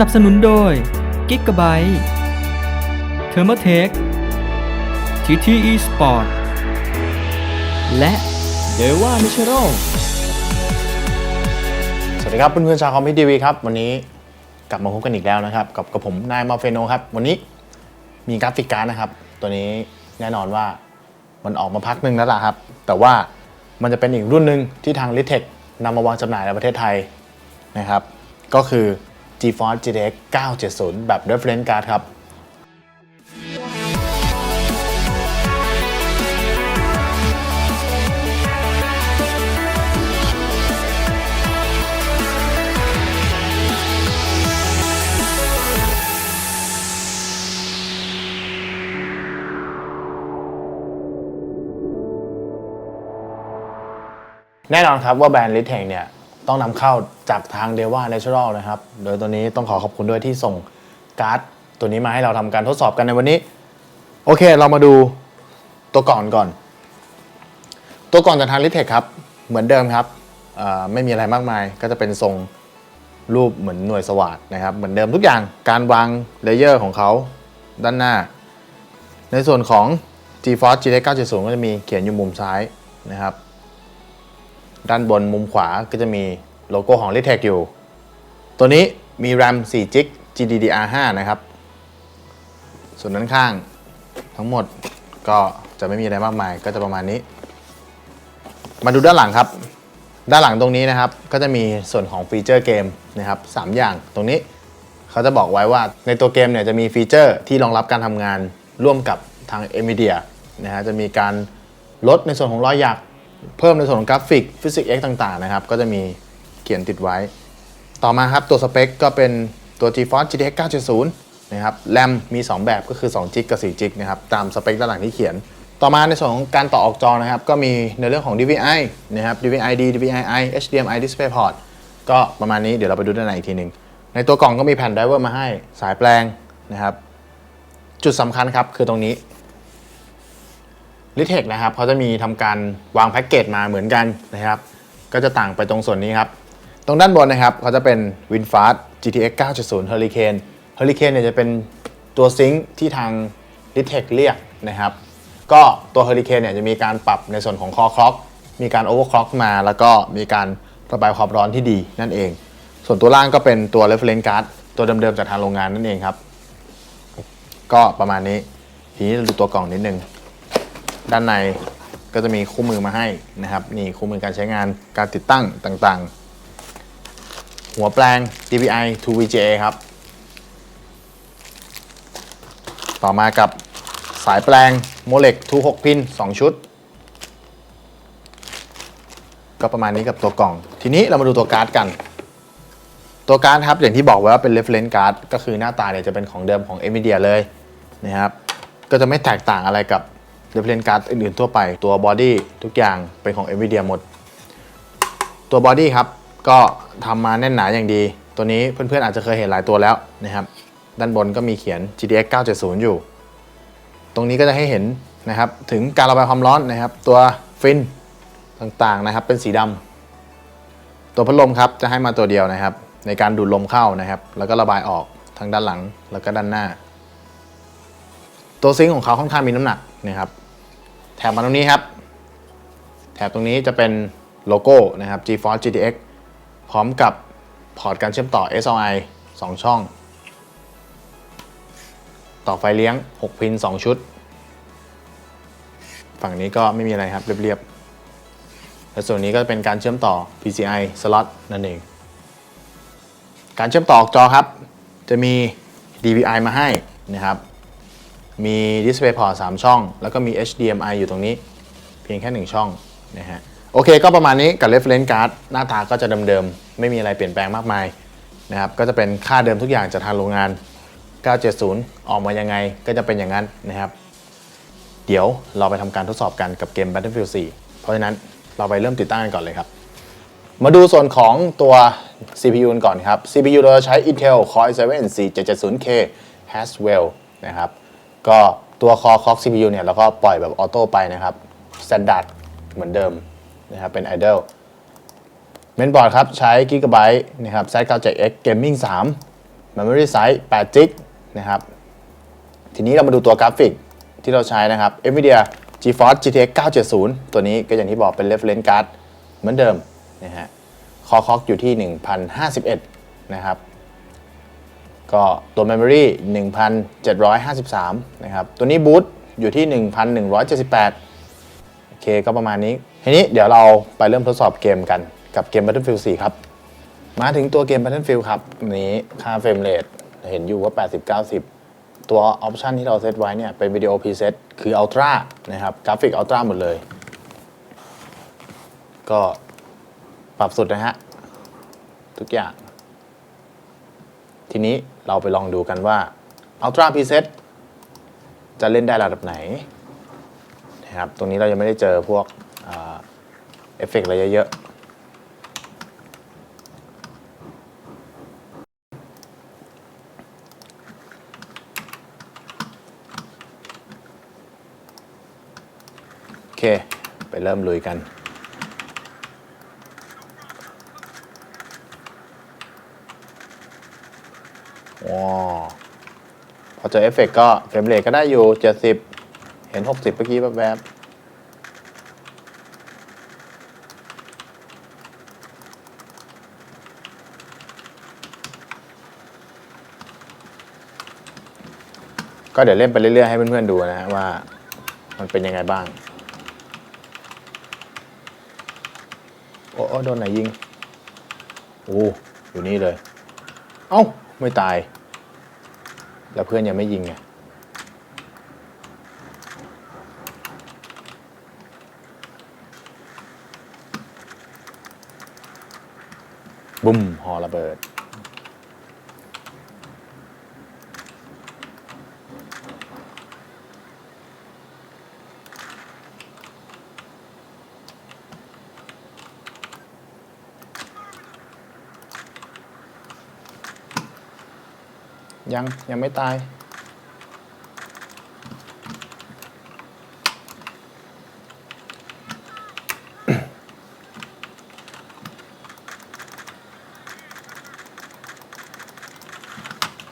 นับสนุนโดย Gigabyte Thermaltake TTE Sport และ Deva Natural สวัสดีครับเพื่อนๆชาวคอมพิวทีวีครับ วันนี้กลับมาพบกันอีกแล้วนะครับ กับกับผมนายมาเฟโนครับ วันนี้มีกราฟิกการ์ดนะครับ ตัวนี้แน่นอนว่ามันออกมาพักหนึ่งแล้วล่ะครับ แต่ว่ามันจะเป็นอีกรุ่นหนึ่งที่ทาง l i t e c h นำมาวางจำหน่ายในประเทศไทยนะครับ ก็คือ GeForce GTX 970 แบบ Reference Card ครับแน่นอนครับว่าแบรนด์ลิเทงเนี่ย ต้องนำเข้าจากทาง d e v a Natural นะครับ โดยตัวนี้ต้องขอขอบคุณด้วยที่ส่งการ์ดตัวนี้มาให้เราทำการทดสอบกันในวันนี้ โอเค เรามาดูตัวก่อนก่อน ตัวก่อนจากทาง l i t e c h ครับ เหมือนเดิมครับไม่มีอะไรมากมาย ก็จะเป็นทรงรูปเหมือนหน่วยสวัสดนะครับ เหมือนเดิมทุกอย่างการวางเลเยอร์ของเขาด้านหน้า ในส่วนของ GeForce GTX 970 ก็จะมีเขียนอยู่มุมซ้ายนะครับ ด้านบนมุมขวาก็จะมีโลโก้ของ l i t e c อยู่ ตัวนี้มี RAM 4 g b GDDR5 นะครับ ส่วนด้านข้างทั้งหมดก็จะไม่มีอะไรมากมายก็จะประมาณนี้ มาดูด้านหลังครับ ด้านหลังตรงนี้นะครับ ก็จะมีส่วนของฟีเจอร์เกมนะครับสามอย่างตรงนี้เขาจะบอกไว้ว่าในตัวเกมเนี่ยจะมีฟีเจอร์ที่รองรับการทำงานร่วมกับทาง NVIDIA นะฮะจะมีการลดในส่วนของรอยหยัก เพิ่มในส่วนของกราฟิกฟิสิกส์ X ต่างๆนะครับ ก็จะมีเขียนติดไว้ ต่อมาครับตัวสเปคก็เป็นตัว GeForce GTX 970 นะครับแรมมี 2 แบบก็คือ2 g b กับ4 g b นะครับ ตามสเปคด้านหลังที่เขียน ต่อมาในส่วนของการต่อออกจอนะครับ ก็มีในเรื่องของ DVI นะครับ DVI-D DVI-I HDMI DisplayPort ก็ประมาณนี้เดี๋ยวเราไปดูด้านในอีกทีหนึ่งในตัวกล่องก็มีแผ่นไดรเวอร์มาให้สายแปลงนะครับ จุดสำคัญครับคือตรงนี้ ลิเทคนะครับเขาจะมีทำการวางแพ็กเกจมาเหมือนกันนะครับ ก็จะต่างไปตรงส่วนนี้ครับ ตรงด้านบนนะครับเขาจะเป็น WinFast GTX 970 Hurricane Hurricane เนี่ยจะเป็นตัวซิงค์ที่ทาง l i t e c h เรียกนะครับ ก็ตัว Hurricane เนี่ยจะมีการปรับในส่วนของ Core Clock มีการ Overclock มา แล้วก็มีการระบายความร้อนที่ดีนั่นเอง ส่วนตัวล่างก็เป็นตัว Reference Card ตัวเดิมๆจากทางโรงงานนั่นเองครับ ก็ประมาณนี้ ทีนี้เราดูตัวกล่องนิดนึง ด้านในก็จะมีคู่มือมาให้นะครับนี่คู่มือการใช้งานการติดตั้งต่างๆ หัวแปลง DPI to VGA ครับ ต่อมากับสายแปลงโมเล็กทู6พิน 2 ชุด ก็ประมาณนี้กับตัวกล่อง ทีนี้เรามาดูตัวการ์ดกัน ตัวการ์ดครับอย่างที่บอกไว้ว่าเป็น reference card ก็คือหน้าตาเนี่ยจะเป็นของเดิมของ NVIDIA เลยนะครับก็จะไม่แตกต่างอะไรกับ reference card อื่นๆทั่วไปตัว body ทุกอย่างเป็นของ NVIDIA หมด ตัว body ครับก็ทำมาแน่นหนาอย่างดี ตัวนี้เพื่อนๆอาจจะเคยเห็นหลายตัวแล้วนะครับ ด้านบนก็มีเขียน GTX 970 อยู่ ตรงนี้ก็จะให้เห็นนะครับ ถึงการระบายความร้อนนะครับ ตัวฟินต่างๆนะครับ เป็นสีดำตัวพัดลมครับจะให้มาตัวเดียวนะครับ ในการดูดลมเข้านะครับ แล้วก็ระบายออกทางด้านหลังแล้วก็ด้านหน้า ตัวซิงค์ของเขาค่อนข้างมีน้ำหนักนะครับ แถบมาตรงนี้ครับ แถบตรงนี้จะเป็นโลโก้นะครับ GeForce GTX พร้อมกับพอร์ตการเชื่อมต่อ SOI 2 ช่อง ต่อไฟเลี้ยง 6 พิน 2 ชุด ฝั่งนี้ก็ไม่มีอะไรครับ เรียบๆและส่วนนี้ก็เป็นการเชื่อมต่อ PCI slot นั่นเอง การเชื่อมต่อออกจอครับ จะมี DVI มาให้นะครับ มี DisplayPort 3 ช่อง แล้วก็มี HDMI อยู่ตรงนี้ เพียงแค่ 1 ช่องนะฮะโอเคก็ประมาณนี้กับ Reference Card หน้าตาก็จะเดิมๆ ไม่มีอะไรเปลี่ยนแปลงมากมายนะครับก็จะเป็นค่าเดิมทุกอย่างจากทางโรงงาน 970 ออกมายังไงก็จะเป็นอย่างนั้นนะครับ เดี๋ยวเราไปทำการทดสอบกันกับเกม Battlefield 4 เพราะฉะนั้นเราไปเริ่มติดตั้งกันก่อนเลยครับ มาดูส่วนของตัว CPU กันก่อนครับ CPU เราจะใช้ Intel Core i7 4770K Haswell นะครับ ก็ตัว Core Clock CPU เนี่ยเราก็ปล่อยแบบออโต้ไปนะครับ Standard เหมือนเดิมนะครับเป็น Idle เมนบอร์ดครับใช้ Gigabyte นะครับ Z97X Gaming 3 Memory Size 8 g b นะครับ ทีนี้เรามาดูตัวกราฟิกที่เราใช้นะครับ NVIDIA GeForce GTX 970 ตัวนี้ก็อย่างที่บอกเป็น reference card เหมือนเดิมนะฮะคอคอกอยู่ที่ 1051 นะครับ ก็ตัว Memory 1753 นะครับ ตัวนี้บูตอยู่ที่ 1178 โอเคก็ประมาณนี้ ทีนี้เดี๋ยวเราไปเริ่มทดสอบเกมกันกับเกม Battlefield 4 ครับ มาถึงตัวเกม Battlefield ครับนนี้ค่าเฟรมเรทเห็นอยู่ว่า 80 90 ตัวออปชันที่เราเซตไว้เนี่ย เป็นวิดีโอพรีเซตคือ Ultra นะครับ กราฟิก Ultra หมดเลย ก็ปรับสุดนะฮะ ทุกอย่าง ทีนี้เราไปลองดูกันว่า Ultra Preset จะเล่นได้ระดับไหนนะครับตรงนี้เรายังไม่ได้เจอพวกเอฟเฟกต์อะไรเยอะๆโอเค ไปเริ่มลุยกัน ว้าพอเจอเอฟเฟกต์ก็เฟรมเรทก็ได้อยู่ 70 เห็น 60 เมื่อกี้แบบก็เดี๋ยวเล่นไปเรื่อยๆให้เพื่อนๆดูนะฮะว่า มันเป็นยังไงบ้าง โอ้โอ้โดนไหนยิง โอ้อยู่นี่เลย เอ้า ไม่ตาย แล้วเพื่อนยังไม่ยิงไงบุ้มหอระเบิด ยัง ยังไม่ตาย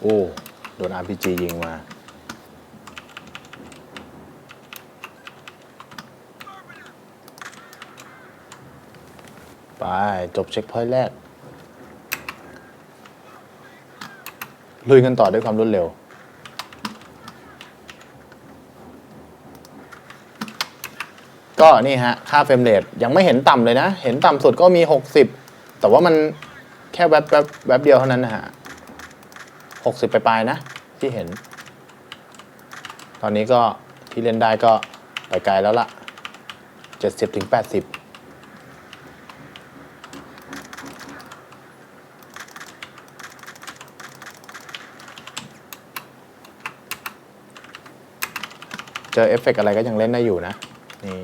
โอ้ โดน RPG ยิงมาไป จบเช็คพอยต์แรก ลุยกันต่อด้วยความรวดเร็ว ก็นี่ฮะ ค่าเฟรมเรทยังไม่เห็นต่ำเลยนะ เห็นต่ำสุดก็มี 60 แต่ว่ามันแค่แวบแวบแวบเดียวเท่านั้นนะฮะ60ไปปลายๆนะ ที่เห็น ตอนนี้ก็ที่เล่นได้ก็ไปไกลแล้วละ่ะ70ถึง80 เจอเอฟเฟกต์อะไรก็ยังเล่นได้อยู่นะ นี่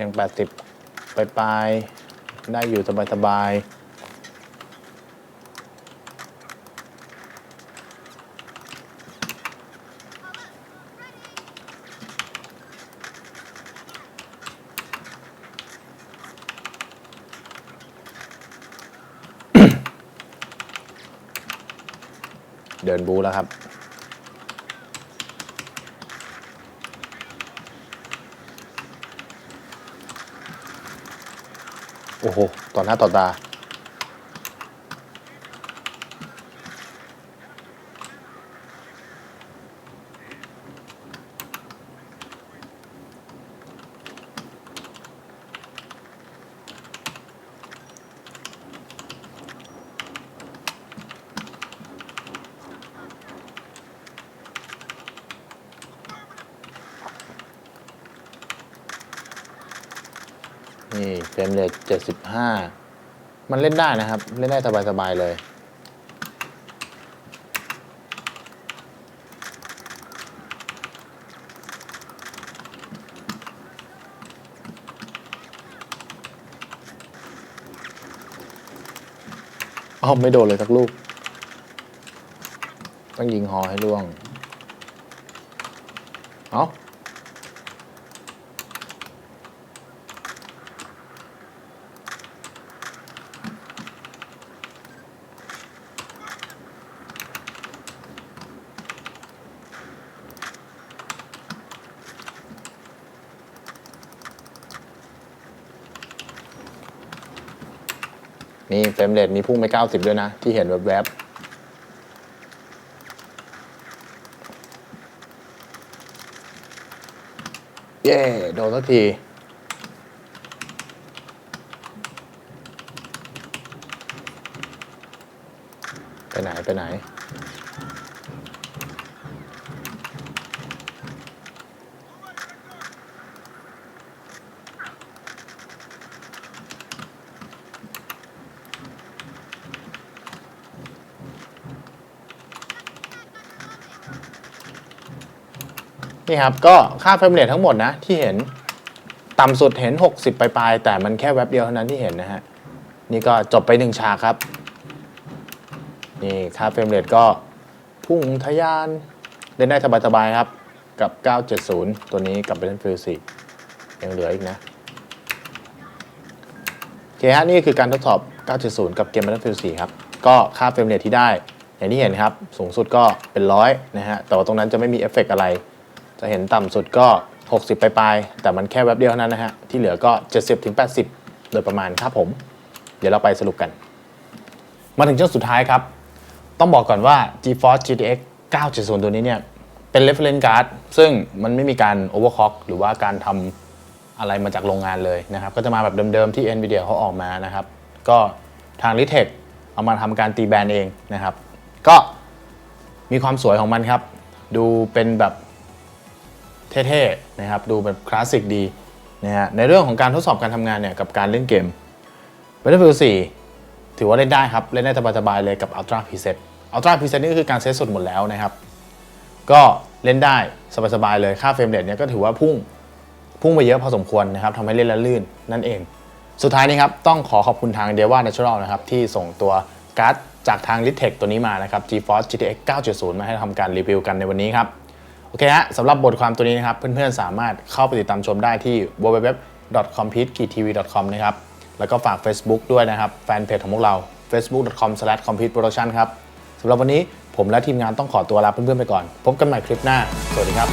ยัง 80 ไปลายๆได้อยู่สบายๆ บูแล้วครับ โอ้โห ต่อหน้าต่อตา นี่ เฟรมเรท75 มันเล่นได้นะครับ เล่นได้สบายๆเลย อ้าวไม่โดนเลยสักลูก ต้องยิงฮอให้ล่วง เอา นี่เฟรมเรทมีพุ่งไป 90 ด้วยนะ ที่เห็นแวบๆ เย้ โดนสักที ไปไหน ไปไหน นี่ครับ ก็ค่าเฟรมเรททั้งหมดนะ ที่เห็นต่ำสุดเห็น 60ปลายๆแต่มันแค่แวบเดียวเท่านั้นที่เห็นนะฮะ นี่ก็จบไปหนึ่งฉากครับ นี่ค่าเฟรมเรทก็พุ่งทะยานเล่นได้สบายๆครับ กับ 970 ตัวนี้กับ Battlefield 4ยังเหลืออีกนะโอเคฮะนี่คือการทดสอบ 970 กับเกม Battlefield 4 ครับ ก็ค่าเฟรมเรทที่ได้ อย่างที่เห็นครับ สูงสุดก็เป็นร้อยนะฮะ แต่ว่าตรงนั้นจะไม่มีเอฟเฟกต์อะไร จะเห็นต่ำสุดก็ 60ปลายๆแต่มันแค่แวบเดียวเท่านั้นนะฮะ ที่เหลือก็ 70-80 โดยประมาณครับผม เดี๋ยวเราไปสรุปกัน มาถึงช่วงสุดท้ายครับ ต้องบอกก่อนว่า GeForce GTX 970 ตัวนี้เนี่ย เป็น reference card ซึ่งมันไม่มีการ overclock หรือว่าการทำอะไรมาจากโรงงานเลยนะครับ ก็จะมาแบบเดิมๆที่ NVIDIA เขาออกมานะครับ ก็ทาง Litex เอามาทำการตีแบนเองนะครับ ก็มีความสวยของมันครับ ดูเป็นแบบ เท่ๆนะครับดูแบบคลาสสิกดีนะฮะในเรื่องของการทดสอบการทำงานเนี่ยกับการเล่นเกม Battlefield 4 ถือว่าเล่นได้ครับ เล่นได้สบายๆเลยกับ Ultra Preset Ultra Preset นี่ก็คือการเซตสุดหมดแล้วนะครับ ก็เล่นได้สบายๆเลยค่าเฟรมเรทเนี่ยก็ถือว่าพุ่งพุ่งไปเยอะพอสมควรนะครับทำให้เล่นแล้วลื่นนั่นเอง สุดท้ายนี้ครับ ต้องขอขอบคุณทาง d e v a Natural นะครับ ที่ส่งตัวการ์ดจากทาง l i t e c ตัวนี้มานะครับ GeForce GTX 970 มาให้ทำการรีวิวกันในวันนี้ครับ โอเคฮะสำหรับบทความตัวนี้นะครับ เพื่อนๆ สามารถเข้าไปติดตามชมได้ที่ www.compete.tv.com นะครับ แล้วก็ฝาก Facebook ด้วยนะครับ แฟนเพจของพวกเรา facebook.com/competeproduction ครับสำหรับวันนี้ผมและทีมงานต้องขอตัวลาเพื่อนๆไปก่อน พบกันใหม่คลิปหน้า สวัสดีครับ